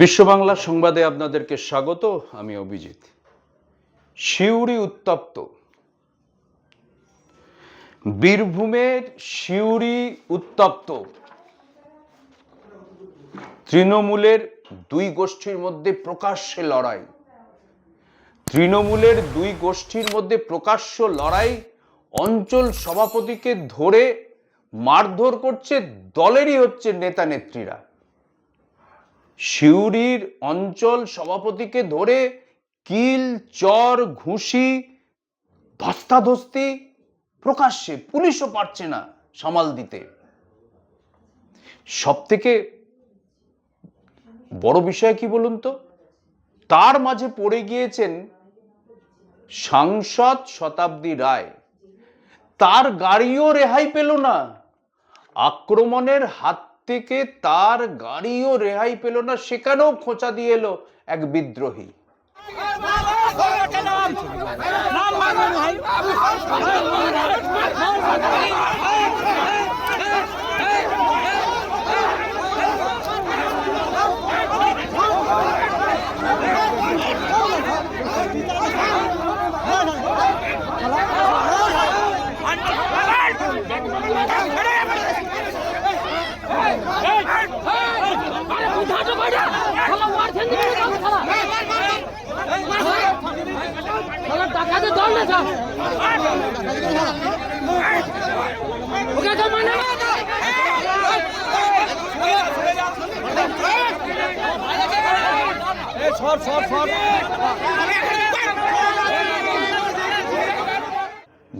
বিশ্ব বাংলা সংবাদে আপনাদেরকে স্বাগত আমি অভিজিৎ। শিউরি উত্তপ্ত। বীরভূমের শিউরি উত্তপ্ত। তৃণমূলের দুই গোষ্ঠীর মধ্যে প্রকাশ্যে লড়াই। তৃণমূলের দুই গোষ্ঠীর মধ্যে প্রকাশ্য লড়াই, অঞ্চল সভাপতিকে ধরে মারধর করছে দলেরই হচ্ছে নেতা নেত্রীরা। সিউড়ির অঞ্চল সভাপতিকে ধরে কিল, চর, ঘুষি, ধস্তাধস্তি প্রকাশ্যে পুলিশও পারছে না সামাল দিতে। সব থেকে বড় বিষয় কি বলুন তো? তার মাঝে পড়ে গিয়েছেন সাংসদ শতাব্দী রায়। তার গাড়িও রেহাই পেল না। আক্রমণের হাত থেকে তার গাড়িও রেহাই পেল না, সেখানেও খোঁচা দিয়ে এলো এক বিদ্রোহী। মানে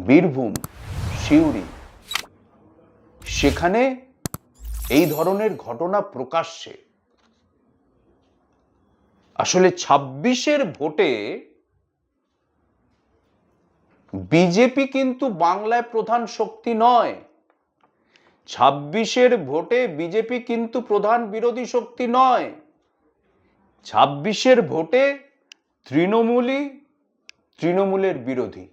বীরভূম সিউড়ি। সেখানে এই ধরনের ঘটনা প্রকাশ্যে। আসলে ছাব্বিশের ভোটে বিজেপি কিন্তু বাংলায় প্রধান শক্তি নয়। ছাব্বিশের ভোটে বিজেপি কিন্তু প্রধান বিরোধী শক্তি নয়। ছাব্বিশের ভোটে তৃণমূলই তৃণমূলের বিরোধী।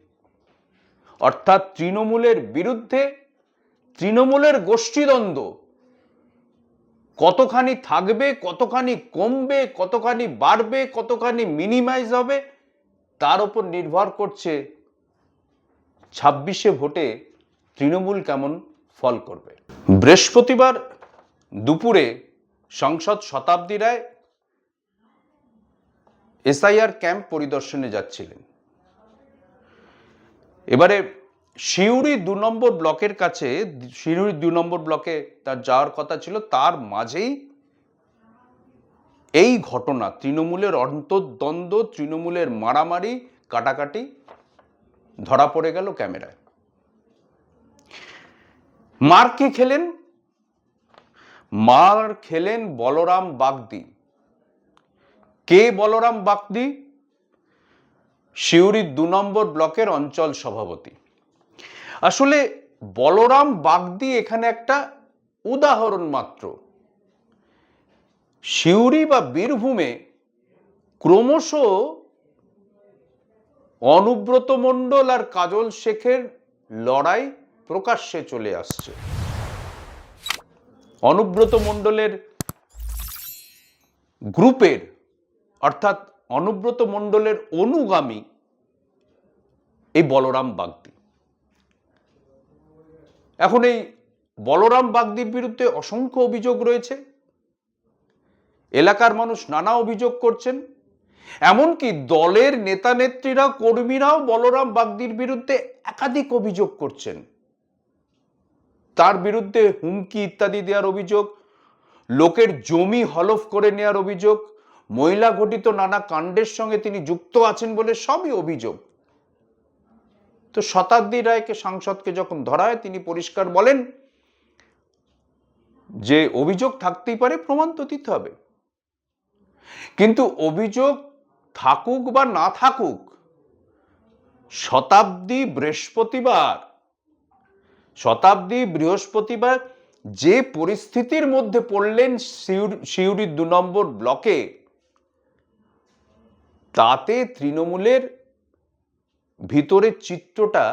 অর্থাৎ তৃণমূলের বিরুদ্ধে তৃণমূলের গোষ্ঠীদ্বন্দ্ব। কতখানি থাকবে, কতখানি কমবে, কতখানি বাড়বে, কতখানি মিনিমাইজ হবে, তার উপর নির্ভর করছে ছাব্বিশে ভোটে তৃণমূল কেমন ফল করবে? বৃহস্পতিবার দুপুরে সংসদ শতাব্দী রায় এসআইআর ক্যাম্প পরিদর্শনে যাচ্ছিলেন। এবারে শিউরি দু নম্বর ব্লকের কাছে, শিউরি দু নম্বর ব্লকে তার যাওয়ার কথা ছিল, তার মাঝেই এই ঘটনা, তৃণমূলের অন্তর্দ্বন্দ্ব, তৃণমূলের মারামারি, কাটাকাটি ধরা পড়ে গেল ক্যামেরায়। মার কে খেলেন? মার খেলেন বলরাম বাগদি। কে বলরাম বাগদি? শিউরি দু নম্বর ব্লকের অঞ্চল সভাপতি। আসলে বলরাম বাগদি এখানে একটা উদাহরণ মাত্র। শিউরি বা বীরভূমে ক্রমশ অনুব্রত মণ্ডল আর কাজল শেখের লড়াই প্রকাশ্যে চলে আসছে। অনুব্রত মণ্ডলের গ্রুপের, অর্থাৎ অনুব্রত মণ্ডলের অনুগামী এই বলরাম বাগদি। এখন এই বলরাম বাগদির বিরুদ্ধে অসংখ্য অভিযোগ রয়েছে। এলাকার মানুষ নানা অভিযোগ করছেন। এমনকি দলের নেতা নেত্রীরা, কর্মীরাও বলরাম বাগদির বিরুদ্ধে একাধিক অভিযোগ করছেন। তার বিরুদ্ধে হুমকি ইত্যাদি দেওয়ার অভিযোগ, লোকের জমি হলফ করে নেওয়ার অভিযোগ, মহিলা ঘটিত নানা কাণ্ডের সঙ্গে তিনি যুক্ত আছেন বলে সবই অভিযোগ। তো শতাব্দী রায়কে সাংসদকে যখন ধরা হয় তিনি পরিষ্কার বলেন যে, অভিযোগ থাকতেই পারে, প্রমাণ তো দিতে হবে। কিন্তু অভিযোগ থাকুক বা না থাকুক, শতাব্দী বৃহস্পতিবার শতাব্দী বৃহস্পতিবার যে পরিস্থিতির মধ্যে পড়লেন সিউড়ির দু নম্বর ব্লকে, তাতে তৃণমূলের ভিতরের চিত্রটা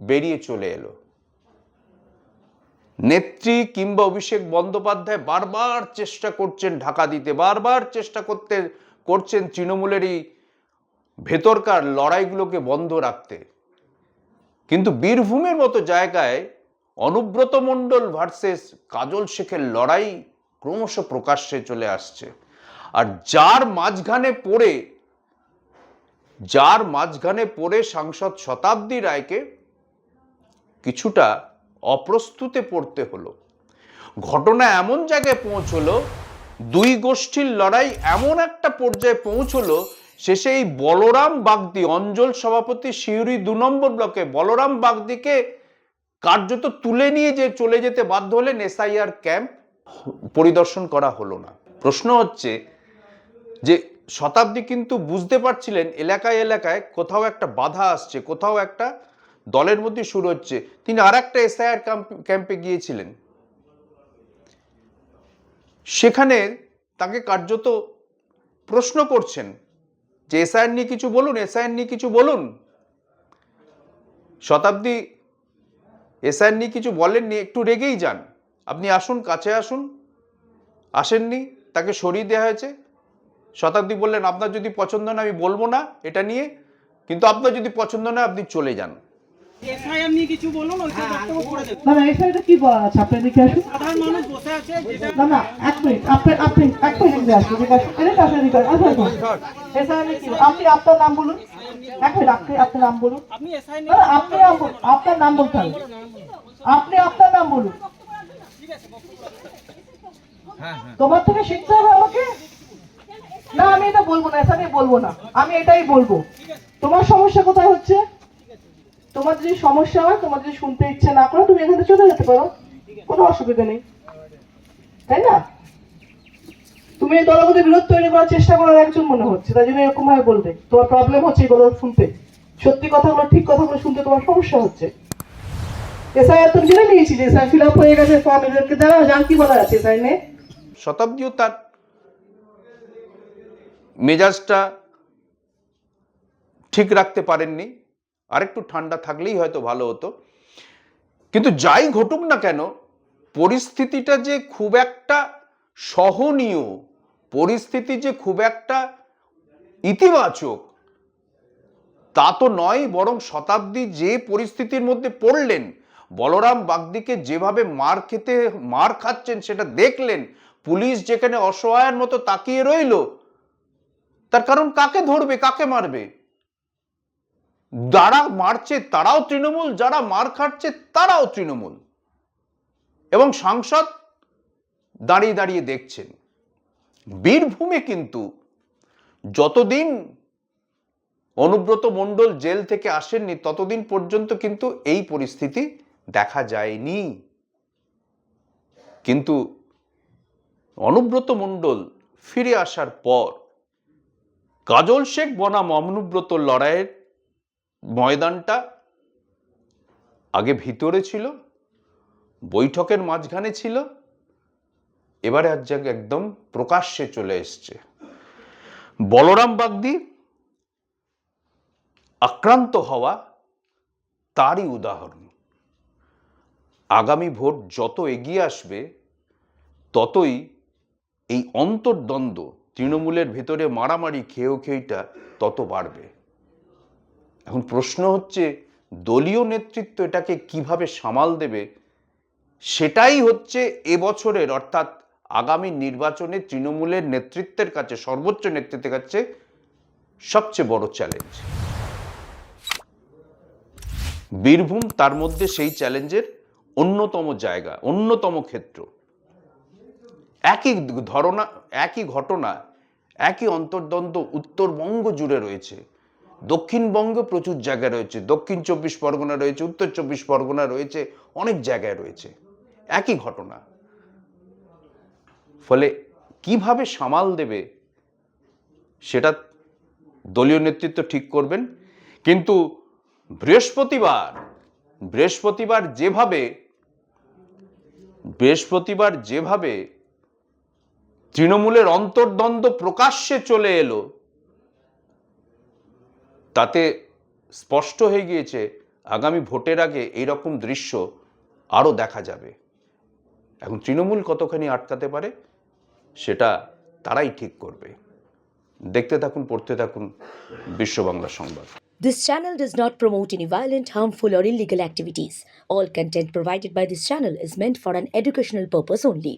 বেরিয়ে চলে এলো। নেত্রী কিংবা অভিষেক বন্দ্যোপাধ্যায় বারবার চেষ্টা করছেন ঢাকা দিতে, বারবার চেষ্টা করতে করছেন তৃণমূলেরই ভেতরকার লড়াইগুলোকে বন্ধ রাখতে। কিন্তু বীরভূমের মতো জায়গায় অনুব্রত মণ্ডল ভার্সেস কাজল শেখের লড়াই ক্রমশ প্রকাশ্যে চলে আসছে। আর যার মাঝখানে পড়ে, যার মাঝখানে পড়ে সাংসদ শতাব্দী রায়কে কিছুটা অপ্রস্তুতে পড়তে হলো। ঘটনা এমন জায়গায় পৌঁছলো দুই গোষ্ঠীর লড়াই এমন একটা পর্যায়ে পৌঁছলো, শেষে এই বলরাম বাগদি, অঞ্চল সভাপতি শিউরি দু নম্বর ব্লকে বলরাম বাগদিকে কার্যত তুলে নিয়ে যে চলে যেতে বাধ্য হলেন এসআইআর ক্যাম্প, পরিদর্শন করা হলো না। প্রশ্ন হচ্ছে যে শতাব্দী কিন্তু বুঝতে পারছিলেন এলাকায় এলাকায় কোথাও একটা বাধা আসছে, কোথাও একটা দলের মধ্যে শুরু হচ্ছে। তিনি আর একটা এসআইআর ক্যাম্পে গিয়েছিলেন। সেখানে তাকে কার্যত প্রশ্ন করছেন যে এসআইআর নিয়ে কিছু বলুন এসআইআর নিয়ে কিছু বলুন। শতাব্দী এসআইআর নিয়ে কিছু বলেননি, একটু রেগেই যান। আপনি আসুন, কাছে আসুন। আসেননি, তাকে সরিয়ে দেওয়া হয়েছে। শতাব্দী বললেন, আপনার যদি পছন্দ না আমি বলব না এটা নিয়ে। কিন্তু আপনার যদি পছন্দ না আপনি চলে যান। এসআইআর নিয়ে কিছু বলুন ওইটা বক্তব্য করে দেবেন না না এই কি বলা আছে? আপনি এদিকে আসুন। সাধারণ মানুষ বসে আছে না না এক মিনিট আপনি আপনি এক মিনিট আসুন আসুন। আসুন কি? আপনি আপনার নাম বলুন। এক মিনিট আপনি আপনার নাম বলুন। আপনি আপনার নাম বলতে হবে। আপনি আপনার নাম বলুন। তোমার থেকে শিখতে হবে আমাকে? না আমি এটা বলব না আমি বলব না। আমি এটাই বলব। তোমার সমস্যা কোথায় হচ্ছে? তোমার যদি সমস্যা হয়, তোমার যদি শুনতে ইচ্ছে না করো, তুমি এখানে চলে যেতে পারো। কোনো অসুবিধা নেই। তাই না? তুমি এই দলগত বিরোধ তৈরি করার চেষ্টা করার একজন মনে হচ্ছে, তাই জন্য এরকম ভাবে বলবে। তোমার প্রবলেম হচ্ছে এগুলো শুনতে। সত্যি কথাগুলো, ঠিক কথাগুলো শুনতে তোমার সমস্যা হচ্ছে। এসআইআর তো জেনে নিয়েছি যে এসআই ফিল আপ হয়ে গেছে ফর্ম এদেরকে দেওয়া কি বলার আছে এসআই নিয়ে? শতাব্দীও তার মেজাজটা ঠিক রাখতে পারেননি। আরেকটু ঠান্ডা থাকলেই হয়তো ভালো হতো। কিন্তু যাই ঘটুক না কেন, পরিস্থিতিটা যে খুব একটা সহনীয়, পরিস্থিতি যে খুব একটা ইতিবাচক, তা তো নয়, বরং শতাব্দী যে পরিস্থিতির মধ্যে পড়লেন, বলরাম বাগদিকে যেভাবে মার খেতে, মার খাচ্ছেন সেটা দেখলেন, পুলিশ যেখানে অসহায়ের মতো তাকিয়ে রইল, তার কারণ কাকে ধরবে, কাকে মারবে? যারা মারছে তারাও তৃণমূল, যারা মার খাচ্ছে তারাও তৃণমূল। এবং সাংসদ দাঁড়িয়ে দাঁড়িয়ে দেখছেন। বীরভূমে কিন্তু যতদিন অনুব্রত মণ্ডল জেল থেকে আসেননি, ততদিন পর্যন্ত কিন্তু এই পরিস্থিতি দেখা যায়নি। কিন্তু অনুব্রত মণ্ডল ফিরে আসার পর কাজল শেখ বনাম অনুব্রত লড়াইয়ের ময়দানটা আগে ভিতরে ছিল, বৈঠকের মাঝখানে ছিল, এবারে আজ একদম প্রকাশ্যে চলে এসছে। বলরাম বাগদি আক্রান্ত হওয়া তারই উদাহরণ। আগামী ভোট যত এগিয়ে আসবে, ততই এই অন্তর্দ্বন্দ্ব তৃণমূলের ভেতরে মারামারি, খেয়েও খেয়েটা তত বাড়বে। এখন প্রশ্ন হচ্ছে, দলীয় নেতৃত্ব এটাকে কীভাবে সামাল দেবে? সেটাই হচ্ছে এবছরের অর্থাৎ আগামী নির্বাচনে তৃণমূলের নেতৃত্বের কাছে, সর্বোচ্চ নেতৃত্বের কাছে সবচেয়ে বড় চ্যালেঞ্জ বীরভূম তার মধ্যে সেই চ্যালেঞ্জের অন্যতম জায়গা, অন্যতম ক্ষেত্র। একই ধরনা, একই ঘটনা, একই অন্তর্দ্বন্দ্ব উত্তরবঙ্গ জুড়ে রয়েছে। দক্ষিণবঙ্গে প্রচুর জায়গায় রয়েছে। দক্ষিণ চব্বিশ পরগনা রয়েছে, উত্তর চব্বিশ পরগনা রয়েছে, অনেক জায়গায় রয়েছে। একই ঘটনা। ফলে কীভাবে সামাল দেবে সেটা দলীয় নেতৃত্ব ঠিক করবেন। কিন্তু বৃহস্পতিবার বৃহস্পতিবার যেভাবে বৃহস্পতিবার যেভাবে তৃণমূলের অন্তর্দ্বন্দ্ব প্রকাশ্যে চলে এলো তাতে স্পষ্ট হয়ে গিয়েছে আগামী ভোটের আগে এইরকম দৃশ্য আরও দেখা যাবে এখন তৃণমূল কতখানি আটকাতে পারে সেটা তারাই ঠিক করবে দেখতে থাকুন পড়তে থাকুন বিশ্ব বাংলা সংবাদ This channel does not promote any violent, harmful, or illegal activities. All content provided by this channel is meant for an educational purpose only.